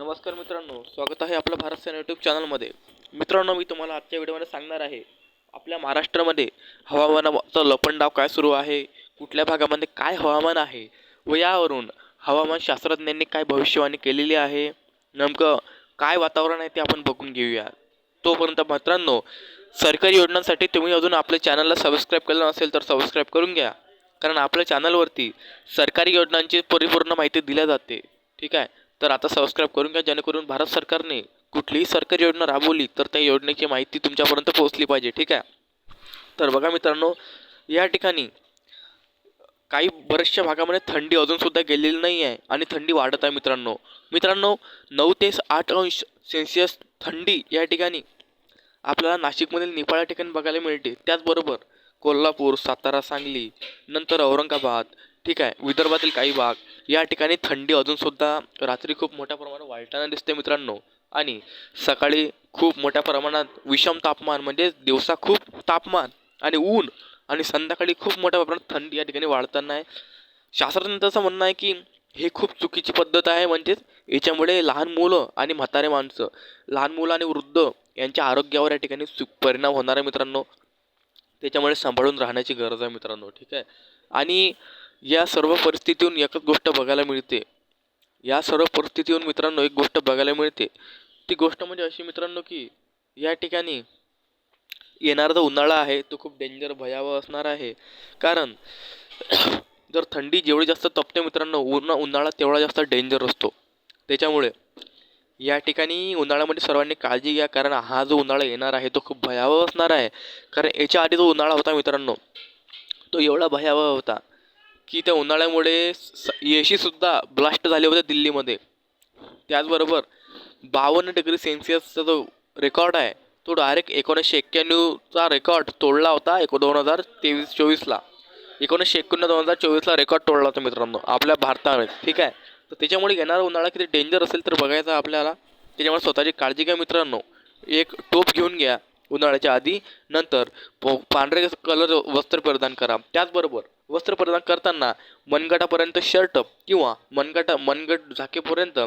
नमस्कार मित्रांनो स्वागत आहे आपलं भारत सेना यूट्यूब चॅनलमध्ये मित्रांनो मी तुम्हाला आजच्या व्हिडिओमध्ये सांगणार आहे आपल्या महाराष्ट्रामध्ये हवामानाचा लपंडाव काय सुरू आहे कुठल्या भागामध्ये काय हवामान आहे व यावरून हवामान शास्त्रज्ञांनी काय भविष्यवाणी केलेली आहे नेमकं काय वातावरण आहे ते आपण बघून घेऊया. तोपर्यंत मित्रांनो सरकारी योजनांसाठी तुम्ही अजून आपल्या चॅनलला सबस्क्राईब केलं नसेल तर सबस्क्राईब करून घ्या. कारण आपल्या चॅनलवरती सरकारी योजनांची परिपूर्ण माहिती दिल्या जाते. ठीक आहे? तर आता सबस्क्राईब करून घ्या जेणेकरून भारत सरकारने कुठलीही सरकारी योजना राबवली तर त्या योजनेची माहिती तुमच्यापर्यंत पोहोचली पाहिजे ठीक आहे? तर बघा मित्रांनो या ठिकाणी काही बऱ्याचशा भागामध्ये थंडी अजूनसुद्धा गेलेली नाही आहे आणि थंडी वाढत आहे मित्रांनो. मित्रांनो नऊ ते आठ अंश सेल्सिअस थंडी या ठिकाणी आपल्याला नाशिकमधील निपाळा ठिकाणी बघायला मिळते. त्याचबरोबर कोल्हापूर सातारा सांगली नंतर औरंगाबाद ठीक आहे विदर्भातील काही भाग या ठिकाणी थंडी अजूनसुद्धा रात्री खूप मोठ्या प्रमाणात वाढताना दिसते मित्रांनो. आणि सकाळी खूप मोठ्या प्रमाणात विषम तापमान म्हणजे दिवसा खूप तापमान आणि ऊन आणि संध्याकाळी खूप मोठ्या प्रमाणात थंडी या ठिकाणी वाढताना आहे. शास्त्रज्ञांचं म्हणणं आहे की हे खूप चुकीची पद्धत आहे म्हणजेच याच्यामुळे लहान मुलं आणि म्हातारे माणसं लहान मुलं आणि वृद्ध यांच्या आरोग्यावर या ठिकाणी सु परिणाम होणार आहे मित्रांनो. त्याच्यामुळे सांभाळून राहण्याची गरज आहे मित्रांनो ठीक आहे. आणि या सर्व परिस्थितीहून एकच गोष्ट बघायला मिळते. या सर्व परिस्थितीहून मित्रांनो एक गोष्ट बघायला मिळते. ती गोष्ट म्हणजे अशी मित्रांनो की या ठिकाणी येणारा जो उन्हाळा आहे तो खूप डेंजर भयावह असणार आहे. कारण जर थंडी जेवढी जास्त तपते मित्रांनो उन्हा उन्हाळा तेवढा जास्त डेंजर असतो. त्याच्यामुळे या ठिकाणी उन्हाळ्यामध्ये सर्वांनी काळजी घ्या. कारण हा जो उन्हाळा येणार आहे तो खूप भयावह असणार आहे. कारण याच्या आधी जो उन्हाळा होता मित्रांनो तो एवढा भयावह होता. की त्या उन्हाळ्यामुळे स ए ब्लास्ट झाले होते दिल्लीमध्ये. त्याचबरोबर बावन्न डिग्री सेल्सिअसचा जो रेकॉर्ड आहे तो डायरेक्ट एकोणीसशे एक्क्याण्णवचा रेकॉर्ड तोडला होता एको दोन हजार तेवीस चोवीसला. एकोणीसशे एकोणनव्वद दोन हजार चोवीसला रेकॉर्ड तोडला होता मित्रांनो आपल्या भारतामध्ये. ठीक आहे? तर त्याच्यामुळे येणारा उन्हाळा किती डेंजर असेल तर बघायचा आपल्याला. त्याच्यामुळे स्वतःची काळजी घ्या मित्रांनो. एक टोप घेऊन घ्या उन्हाळ्याच्या आधी. नंतर प पांढरे कलर वस्त्र परिधान करा. त्याचबरोबर वस्त्र प्रदान करताना मनगटापर्यंत शर्ट किंवा मनगटा मनगट झाकेपर्यंत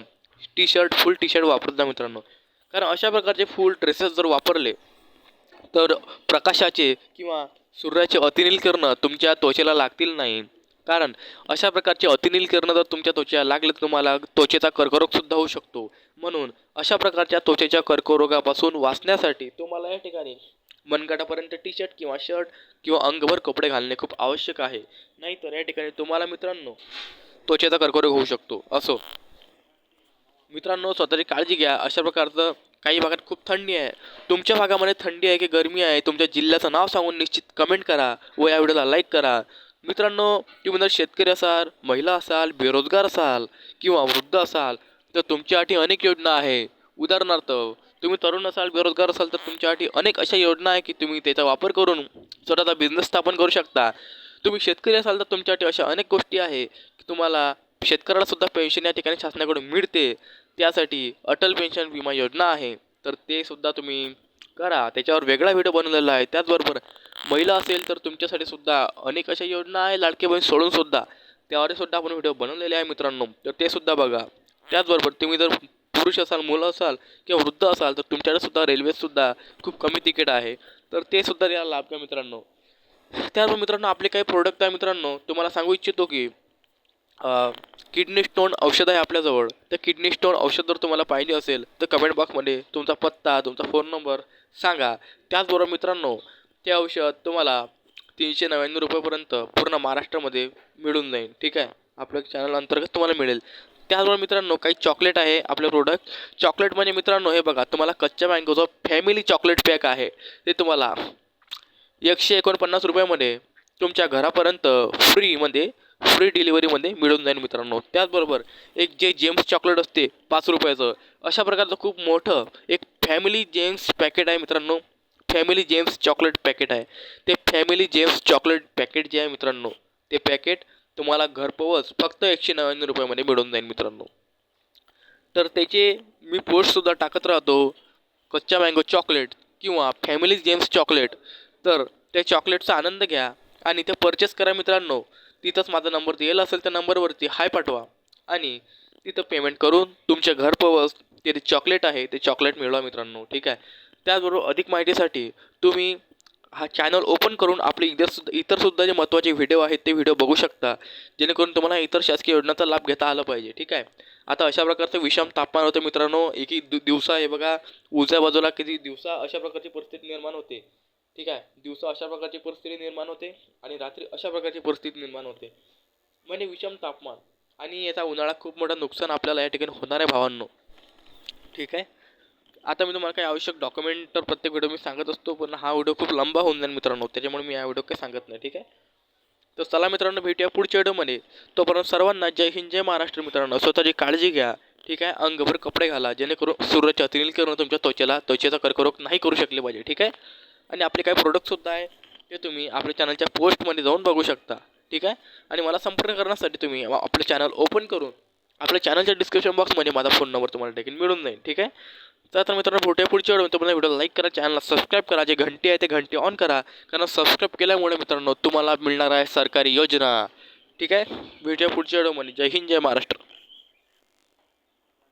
T shirt full T shirt वापरत जा मित्रांनो. कारण अशा प्रकारचे फुल ड्रेसेस जर वापरले तर प्रकाशाचे किंवा सूर्याचे अतिनील किरणं तुमच्या त्वचेला लागतील नाही. कारण अशा प्रकारचे अतिनील किरणं जर तुमच्या त्वचेला लागले तुम्हाला त्वचेचा कर्करोगसुद्धा होऊ शकतो. म्हणून अशा प्रकारच्या त्वचेच्या कर्करोगापासून वाचण्यासाठी तुम्हाला या ठिकाणी मनगटापर्यंत टी शर्ट किंवा शर्ट किंवा अंगभर कपडे घालणे खूप आवश्यक आहे. नाहीतर या ठिकाणी तुम्हाला मित्रांनो त्वचेचा कर्करोग होऊ शकतो. असो. मित्रांनो स्वतःची काळजी घ्या. अशा प्रकारचं काही भागात खूप थंडी आहे. तुमच्या भागामध्ये थंडी आहे की गरमी आहे तुमच्या जिल्ह्याचं नाव सांगून निश्चित कमेंट करा व या व्हिडिओला लाईक करा. मित्रांनो तुम्ही जर शेतकरी असाल महिला असाल बेरोजगार असाल किंवा वृद्ध असाल तर तुमच्यासाठी अनेक योजना आहे. उदाहरणार्थ तुम्ही तरुण असाल बेरोजगार असाल तर तुमच्यासाठी अनेक अशा योजना आहे की तुम्ही त्याचा वापर करून स्वतःचा बिझनेस स्थापन करू शकता. तुम्ही शेतकरी असाल तर तुमच्यासाठी अशा अनेक गोष्टी आहे की तुम्हाला शेतकऱ्याला सुद्धा पेन्शन या ठिकाणी शासनाकडून मिळते. त्यासाठी अटल पेन्शन विमा योजना आहे. तर ते सुद्धा तुम्ही करा. त्याच्यावर वेगळा व्हिडिओ बनवलेला आहे. त्याचबरोबर महिला असेल तर तुमच्यासाठी सुद्धा अनेक अशा योजना आहे. लाडके बहीण सोडून सुद्धा. त्यावर सुद्धा आपण व्हिडिओ बनवलेले आहे मित्रांनो. तर ते सुद्धा बघा. त्याचबरोबर तुम्ही जर पुरुष असाल मुलं असाल किंवा वृद्ध असाल तर तुमच्याकडे सुद्धा रेल्वेसुद्धा खूप कमी तिकीट आहे. तर ते सुद्धा याला लाभ घ्या मित्रांनो? त्याचबरोबर मित्रांनो आपले काही प्रोडक्ट आहे मित्रांनो तुम्हाला सांगू इच्छितो की किडनी स्टोन औषध आहे आपल्याजवळ. तर किडनी स्टोन औषध जर तुम्हाला पाहिजे असेल तर कमेंट बॉक्समध्ये तुमचा पत्ता तुमचा फोन नंबर सांगा. त्याचबरोबर मित्रांनो ते औषध तुम्हाला तीनशे नव्याण्णव रुपयापर्यंत पूर्ण महाराष्ट्रामध्ये मिळून जाईल. ठीक आहे? आपल्या चॅनल अंतर्गत तुम्हाला मिळेल. त्याचबरोबर मित्रांनो काही चॉकलेट आहे आपलं प्रोडक्ट चॉकलेट म्हणजे मित्रांनो हे बघा तुम्हाला कच्च्या मँगोचा फॅमिली चॉकलेट पॅक आहे. ते तुम्हाला एकशे एकोणपन्नास रुपयामध्ये तुमच्या घरापर्यंत फ्रीमध्ये फ्री डिलिव्हरीमध्ये मिळून जाईल मित्रांनो. त्याचबरोबर एक जे जेम्स चॉकलेट असते पाच रुपयाचं अशा प्रकारचं खूप मोठं एक फॅमिली जेम्स पॅकेट आहे मित्रांनो. फॅमिली जेम्स चॉकलेट पॅकेट आहे. ते फॅमिली जेम्स चॉकलेट पॅकेट जे आहे मित्रांनो ते पॅकेट तुम्हाला घरपोच फक्त एकशे नव्याण्णव रुपयामध्ये मिळून जाईल मित्रांनो. तर त्याचे मी पोस्टसुद्धा टाकत राहतो. कच्चा मँगो चॉकलेट किंवा फॅमिली जेम्स चॉकलेट तर त्या चॉकलेटचा आनंद घ्या आणि ते परचेस करा मित्रांनो. तिथंच माझा नंबर दिलेला असेल त्या नंबरवरती हाय पाठवा. आणि तिथं पेमेंट करून तुमच्या घरपोच ते चॉकलेट आहे ते चॉकलेट मिळवा मित्रांनो ठीक आहे? त्याचबरोबर अधिक माहितीसाठी तुम्ही हा चॅनल ओपन करून आपले इतर सुद्धा इतर सुद्धा जे महत्त्वाचे व्हिडिओ आहेत ते व्हिडिओ बघू शकता. जेणेकरून तुम्हाला इतर शासकीय योजनांचा लाभ घेता आला पाहिजे ठीक आहे? आता अशा प्रकारचं विषम तापमान होतं मित्रांनो एकी दि दिवसा हे बघा उजव्या बाजूला किती दिवसा अशा प्रकारची परिस्थिती निर्माण होते. ठीक आहे? दिवसा अशा प्रकारची परिस्थिती निर्माण होते आणि रात्री अशा प्रकारची परिस्थिती निर्माण होते. म्हणजे विषम तापमान. आणि याचा उन्हाळा खूप मोठं नुकसान आपल्याला या ठिकाणी होणार आहे भावांनो. ठीक आहे? आता मी तुम्हाला काही आवश्यक डॉक्युमेंट तर प्रत्येक व्हिडिओ मी सांगत असतो पण हा व्हिडिओ खूप लंबा होऊन जाईल मित्रांनो त्याच्यामुळे मी या व्हिडिओ काही सांगत नाही ठीक आहे? तर चला मित्रांनो भेटूया पुढच्या व्हिडिओमध्ये तोपर्यंत सर्वांना जय हिंद जय महाराष्ट्र मित्रांनो. स्वतःची काळजी घ्या ठीक आहे? अंगभर कपडे घाला जेणेकरून सूर्याच्या अतिनील किरण तुमच्या त्वचेला त्वचेचा कर्करोग नाही करू शकले पाहिजे ठीक आहे? आणि आपले काही प्रोडक्टसुद्धा आहे ते तुम्ही आपल्या चॅनलच्या पोस्टमध्ये जाऊन बघू शकता ठीक आहे? आणि मला संपर्क करण्यासाठी तुम्ही आपलं चॅनल ओपन करून आपल्या चॅनलच्या डिस्क्रिप्शन बॉक्समध्ये माझा फोन नंबर तुम्हाला देखील मिळून जाईल ठीक आहे? तर मित्रांनो भेटूया पुढच्या व्हिडिओ तुम्हाला व्हिडिओ लाईक करा चॅनलला सबस्क्राईब करा जे घंटी आहे ते घंटी ऑन करा. कारण सबस्क्राईब केल्यामुळे मित्रांनो तुम्हाला मिळणार आहे सरकारी योजना. ठीक आहे? व्हिडिओ पुढच्या वेळेमध्ये जय हिंद जय महाराष्ट्र.